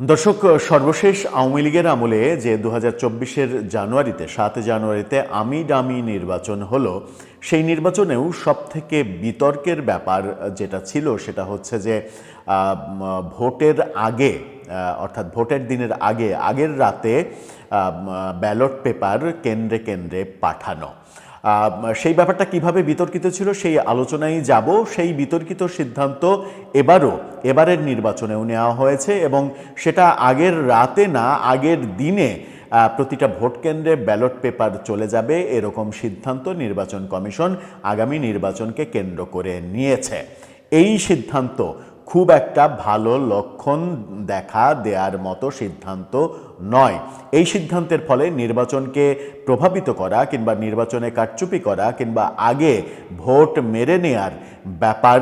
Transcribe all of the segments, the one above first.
দর্শক, সর্বশেষ আওয়ামী লীগের আমলে যে দু হাজার জানুয়ারিতে, সাত জানুয়ারিতে আমি ডামি নির্বাচন হলো, সেই নির্বাচনেও সব থেকে বিতর্কের ব্যাপার যেটা ছিল সেটা হচ্ছে যে ভোটের আগে অর্থাৎ ভোটের দিনের আগে, আগের রাতে ব্যালট পেপার কেন্দ্রে কেন্দ্রে পাঠানো। সেই ব্যাপারটা কীভাবে বিতর্কিত ছিল সেই আলোচনায় যাব। সেই বিতর্কিত সিদ্ধান্ত এবারও, এবারের নির্বাচনেও নেওয়া হয়েছে এবং সেটা আগের রাতে না, আগের দিনে প্রতিটা ভোট কেন্দ্রে ব্যালট পেপার চলে যাবে। এরকম সিদ্ধান্ত নির্বাচন কমিশন আগামী নির্বাচনকে কেন্দ্র করে নিয়েছে। এই সিদ্ধান্ত খুব একটা ভালো লক্ষণ দেখা দেওয়ার মতো সিদ্ধান্ত নয়। এই সিদ্ধান্তের ফলে নির্বাচনকে প্রভাবিত করা কিংবা নির্বাচনে কারচুপি করা কিংবা আগে ভোট মেরে নেয়ার ব্যাপার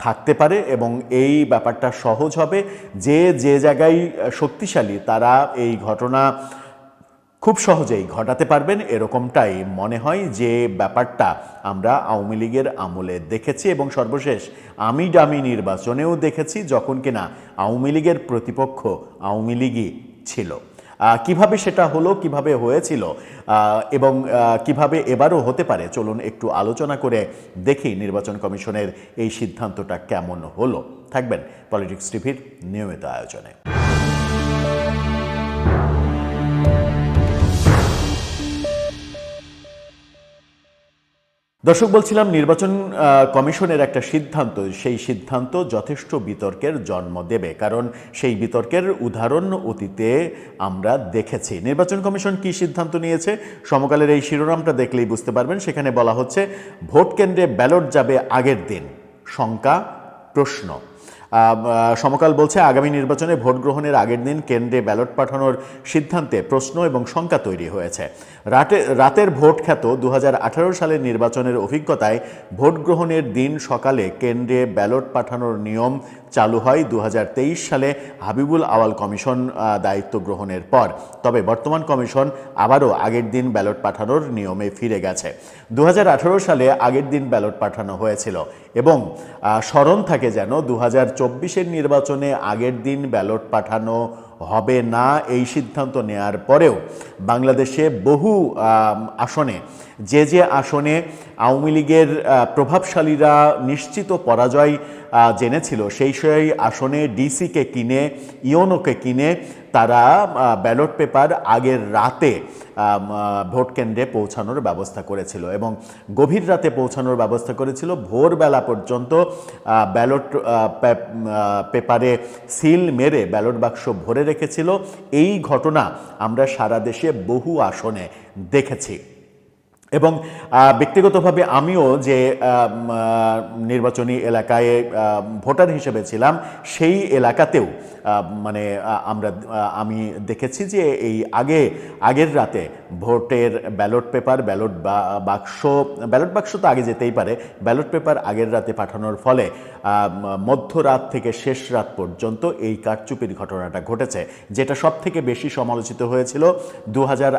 থাকতে পারে এবং এই ব্যাপারটা সহজ হবে। যে যে জায়গায় শক্তিশালী তারা এই ঘটনা খুব সহজেই ঘটাতে পারবেন। এরকমটাই মনে হয় যে ব্যাপারটা আমরা আওয়ামী লীগের আমলে দেখেছি এবং সর্বশেষ আমি ডামি নির্বাচনেও দেখেছি যখন কিনা আওয়ামী লীগের প্রতিপক্ষ আওয়ামী লীগই ছিল। কীভাবে সেটা হলো, কীভাবে হয়েছিল এবং কীভাবে এবারও হতে পারে, চলুন একটু আলোচনা করে দেখি নির্বাচন কমিশনের এই সিদ্ধান্তটা কেমন হলো। থাকবেন পলিটিক্স টিভির নিয়মিত আয়োজনে। দর্শক, বলছিলাম নির্বাচন কমিশনের একটা সিদ্ধান্ত। সেই সিদ্ধান্ত যথেষ্ট বিতর্কের জন্ম দেবে। কারণ সেই বিতর্কের উদাহরণ অতীতে আমরা দেখেছি। নির্বাচন কমিশন কি সিদ্ধান্ত নিয়েছে? সমকালের এই শিরোনামটা দেখলেই বুঝতে পারবেন। সেখানে বলা হচ্ছে, ভোট কেন্দ্রে ব্যালট যাবে আগের দিন। শঙ্কা, প্রশ্ন। সমকাল বলছে আগামী নির্বাচনে ভোট গ্রহণের আগের দিন কেন্দ্রে ব্যালট পাঠানোর সিদ্ধান্তে প্রশ্ন এবং শঙ্কা তৈরি হয়েছে। রাতে, রাতের ভোট খ্যাত দু সালের নির্বাচনের অভিজ্ঞতায় ভোট গ্রহণের দিন সকালে কেন্দ্রে ব্যালট পাঠানোর নিয়ম চালু হয় দু হাজার তেইশ সালে হাবিবুল আওয়াল কমিশন দায়িত্ব গ্রহণের পর। তবে বর্তমান কমিশন আবারও আগের দিন ব্যালট পাঠানোর নিয়মে ফিরে গেছে। দু হাজার আঠারো সালে আগের দিন ব্যালট পাঠানো হয়েছিল। এবং স্মরণ থাকে যেন দু হাজার নির্বাচনে আগের দিন ব্যালট পাঠানো হবে না এই সিদ্ধান্ত নেয়ার পরেও বাংলাদেশে বহু আসনে, যে যে আসনে আওয়ামী লীগের প্রভাবশালীরা নিশ্চিত পরাজয় জেনেছিল, সেই সেই আসনে ডিসিকে কিনে, ইওনোকে কিনে তারা ব্যালট পেপার আগের রাতে ভোট কেন্দ্রে পৌঁছানোর ব্যবস্থা করেছিল এবং গভীর রাতে পৌঁছানোর ব্যবস্থা করেছিল। ভোরবেলা পর্যন্ত ব্যালট পেপারে সিল মেরে ব্যালট বাক্স ভরে রেখেছিল। এই ঘটনা আমরা সারা দেশে বহু আসনে দেখেছি। এবং ব্যক্তিগতভাবে আমিও যে নির্বাচনী এলাকায় ভোটার হিসেবে ছিলাম, সেই এলাকাতেও মানে আমরা আমি দেখেছি যে এই আগে, আগের রাতে ভোটের ব্যালট পেপার, ব্যালট বাক্স ব্যালট বাক্স তো আগে যেতেই পারে, ব্যালট পেপার আগের রাতে পাঠানোর ফলে মধ্যরাত থেকে শেষ রাত পর্যন্ত এই কারচুপির ঘটনাটা ঘটেছে, যেটা সব থেকে বেশি সমালোচিত হয়েছিল দু হাজার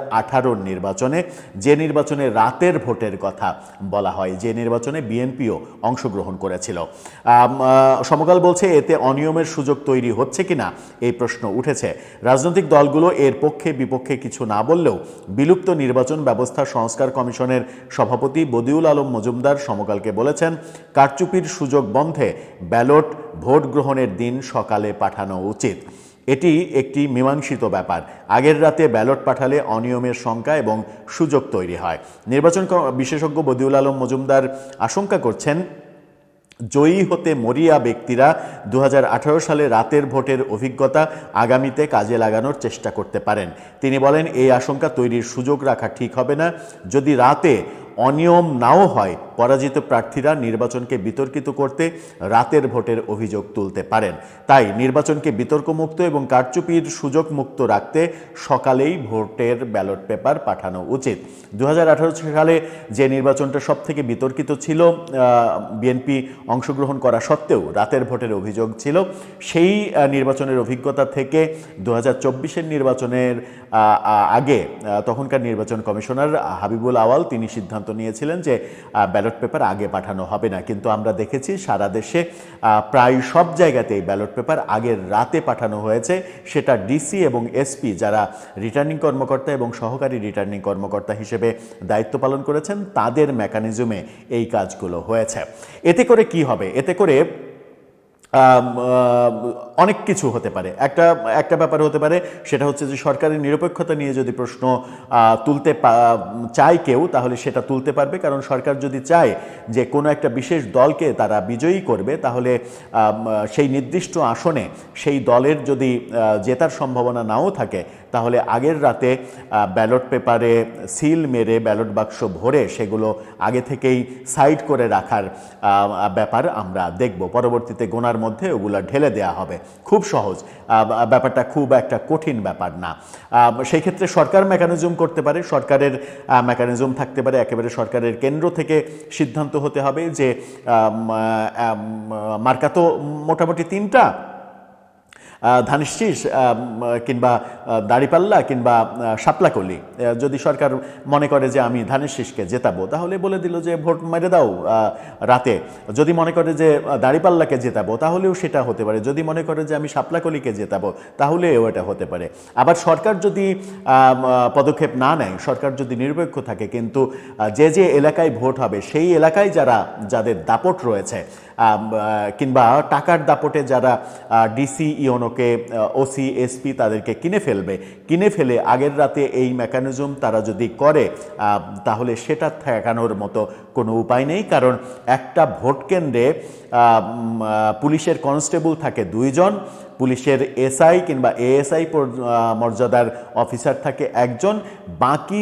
নির্বাচনে, যে নির্বাচনে রাতের ভোটের কথা বলা হয়, যে নির্বাচনে বিএনপিও অংশগ্রহণ করেছিল। সমকাল বলছে, এতে অনিয়মের সুযোগ তৈরি হচ্ছে কিনা এই প্রশ্ন উঠেছে। রাজনৈতিক দলগুলো এর পক্ষে বিপক্ষে কিছু না বললেও বিলুপ্ত নির্বাচন ব্যবস্থা সংস্কার কমিশনের সভাপতি বদিউল আলম মজুমদার সমকালকে বলেছেন, কারচুপির সুযোগ বন্ধে ব্যালট ভোট গ্রহণের দিন সকালে পাঠানো উচিত। এটি একটি মীমাংসিত ব্যাপার। আগের রাতে ব্যালট পাঠালে অনিয়মের শঙ্কা এবং সুযোগ তৈরি হয়। নির্বাচন বিশেষজ্ঞ বদিউল আলম মজুমদার আশঙ্কা করছেন, জয়ী হতে মরিয়া ব্যক্তিরা দু হাজার আঠারো সালে রাতের ভোটের অভিজ্ঞতা আগামীতে কাজে লাগানোর চেষ্টা করতে পারেন। তিনি বলেন, এই আশঙ্কা তৈরির সুযোগ রাখা ঠিক হবে না। যদি রাতে অনিয়ম নাও হয় পরাজিত প্রার্থীরা নির্বাচনকে বিতর্কিত করতে রাতের ভোটের অভিযোগ তুলতে পারেন। তাই নির্বাচনকে বিতর্কমুক্ত এবং কারচুপির সুযোগ মুক্ত রাখতে সকালেই ভোটের ব্যালট পেপার পাঠানো উচিত। দু হাজার আঠারো সালে যে নির্বাচনটা সব থেকে বিতর্কিত ছিল বিএনপি অংশগ্রহণ করা সত্ত্বেও রাতের ভোটের অভিযোগ ছিল, সেই নির্বাচনের অভিজ্ঞতা থেকে দু হাজার নির্বাচনের আগে তখনকার নির্বাচন কমিশনার হাবিবুল আওয়াল তিনি সিদ্ধান্ত নিয়েছিলেন যে ব্যালট ব্যালট পেপার আগে পাঠানো হবে না। কিন্তু আমরা দেখেছি সারা দেশে প্রায় সব জায়গাতেই ব্যালট পেপার আগের রাতে পাঠানো হয়েছে। সেটা ডিসি এবং এসপি যারা রিটার্নিং কর্মকর্তা এবং সহকারী রিটার্নিং কর্মকর্তা হিসেবে দায়িত্ব পালন করেছেন, তাদের মেকানিজমে এই কাজগুলো হয়েছে। এতে করে কি হবে? এতে করে অনেক কিছু হতে পারে। একটা একটা ব্যাপার হতে পারে, সেটা হচ্ছে যে সরকারের নিরপেক্ষতা নিয়ে যদি প্রশ্ন তুলতে চায় কেউ, তাহলে সেটা তুলতে পারবে। কারণ সরকার যদি চায় যে কোনো একটা বিশেষ দলকে তারা বিজয়ী করবে, তাহলে সেই নির্দিষ্ট আসনে সেই দলের যদি জেতার সম্ভাবনা নাও থাকে, তাহলে আগের রাতে ব্যালট পেপারে সিল মেরে ব্যালট বাক্স ভরে সেগুলো আগে থেকেই সাইড করে রাখার ব্যাপার আমরা দেখব। পরবর্তীতে গোনার মধ্যে ওগুলো ঢেলে দেওয়া হবে। খুব সহজ। ব্যাপারটা খুব একটা কঠিন ব্যাপার না। সেই ক্ষেত্রে সরকার মেকানিজম করতে পারে, সরকারের মেকানিজম থাকতে পারে, একেবারে সরকারের কেন্দ্র থেকে সিদ্ধান্ত হতে হবে যে মার্কা তো মোটামুটি তিনটা আহ, ধানের শীষ আহ, উম, কিংবা দাড়িপাল্লা কিংবা আহ, শাপলাকলি। যদি সরকার মনে করে যে আমি ধানের শীষকে জেতাবো তাহলে বলে দিল যে ভোট মেরে দাও রাতে। যদি মনে করে যে দাড়িপাল্লাকে জেতাবো তাহলেও সেটা হতে পারে। যদি মনে করে যে আমি শাপলাকলিকে জেতাবো তাহলেও এটা হতে পারে। আবার সরকার যদি পদক্ষেপ না নেয় সরকার যদি নিরপেক্ষ থাকে কিন্তু যে যে এলাকায় ভোট হবে সেই এলাকায় যারা যাদের দাপট রয়েছে কিংবা টাকার দাপটে যারা ডিসি ইওনোকে ওসি এসপি তাদেরকে কিনে ফেলবে। কিনে ফেলে আগের রাতে এই মেকানিজম তারা যদি করে তাহলে সেটা ঠেকানোর মতো কোনো উপায় নেই। কারণ একটা ভোট কেন্দ্রে পুলিশের কনস্টেবল থাকে দুইজন পুলিশের এসআই কিংবা এএসআই মর্যাদার অফিসার থাকে একজন। বাকি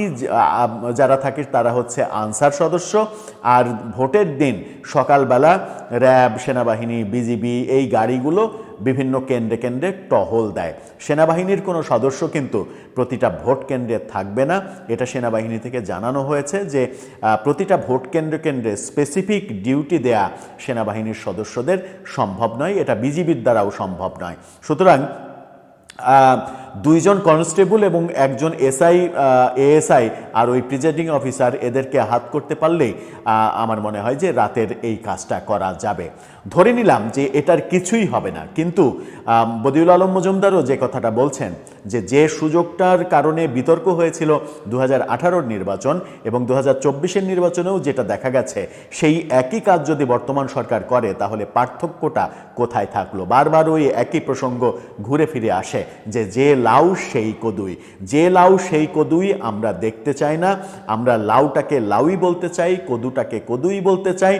যারা থাকে তারা হচ্ছে আনসার সদস্য। আর ভোটের দিন সকালবেলা র্যাব, সেনাবাহিনী, বিজিবি এই গাড়িগুলো বিভিন্ন কেন্দ্রে কেন্দ্রে টহল দেয়। সেনাবাহিনীর কোনো সদস্য কিন্তু প্রতিটা ভোট কেন্দ্রে থাকবে না। এটা সেনাবাহিনী থেকে জানানো হয়েছে যে প্রতিটা ভোট কেন্দ্র কেন্দ্রে স্পেসিফিক ডিউটি দেয়া সেনাবাহিনীর সদস্যদের সম্ভব নয়। এটা বিজিবির দ্বারাও সম্ভব নয়। সুতরাং দুইজন কনস্টেবল এবং একজন এসআই এএসআই আর ওই প্রিজাইডিং অফিসার এদেরকে হাত করতে পারলেই আমার মনে হয় যে রাতের এই কাজটা করা যাবে। ধরে নিলাম যে এটার কিছুই হবে না, কিন্তু বদিউল আলম মজুমদারও যে কথাটা বলছেন যে যে সুযোগটার কারণে বিতর্ক হয়েছিল দু হাজার নির্বাচন এবং দু হাজার নির্বাচনেও যেটা দেখা গেছে, সেই একই কাজ যদি বর্তমান সরকার করে, তাহলে পার্থক্যটা কোথায় থাকল? বারবার ওই একই প্রসঙ্গ ঘুরে ফিরে আসে যে যে লাউ সেই কদুই। যে লাউ সেই কদুই আমরা দেখতে চাই না। আমরা লাউটাকে লাউই বলতে চাই, কদুটাকে কদুই বলতে চাই।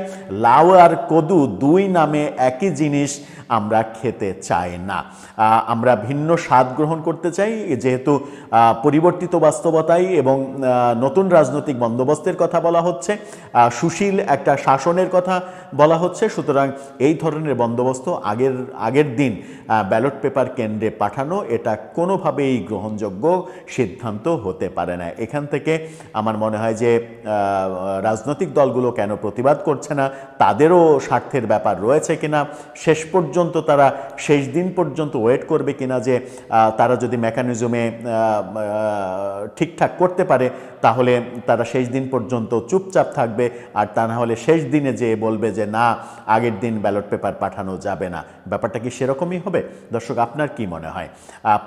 লাউ আর কদু দুই নামে একই জিনিস। আমরা খেতে চাই না। আমরা ভিন্ন স্বাদ গ্রহণ করতে চাই, যেহেতু পরিবর্তিত বাস্তবতায় এবং নতুন রাজনৈতিক বন্দোবস্তের কথা বলা হচ্ছে। সুশীল একটা শাসনের কথা বলা হচ্ছে। সুতরাং এই ধরনের বন্দোবস্ত আগের আগের দিন ব্যালট পেপার কেন্দ্রে পাঠানো, এটা কোনোভাবেই গ্রহণযোগ্য সিদ্ধান্ত হতে পারে না। এখান থেকে আমার মনে হয় যে রাজনৈতিক দলগুলো কেন প্রতিবাদ করছে না, তাদেরও স্বার্থের ব্যাপার রয়েছে কিনা, শেষ পর্যন্ত তারা শেষ দিন পর্যন্ত ওয়েট করবে কিনা যে তারা যদি মেকানিজমে ঠিকঠাক করতে পারে, তাহলে তারা শেষ দিন পর্যন্ত চুপচাপ থাকবে। আর তা না হলে শেষ দিনে যে বলবে যে, না, আগের দিন ব্যালট পেপার পাঠানো যাবে না। ব্যাপারটা কি সেরকমই হবে? দর্শক, আপনার কি মনে হয়?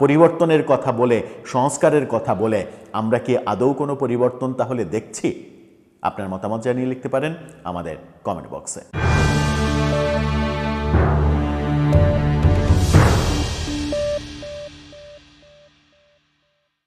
পরিবর্তনের কথা বলে, সংস্কারের কথা বলে, আমরা কি আদৌ কোনো পরিবর্তন তাহলে দেখছি? আপনার মতামত জানিয়ে লিখতে পারেন আমাদের কমেন্ট বক্সে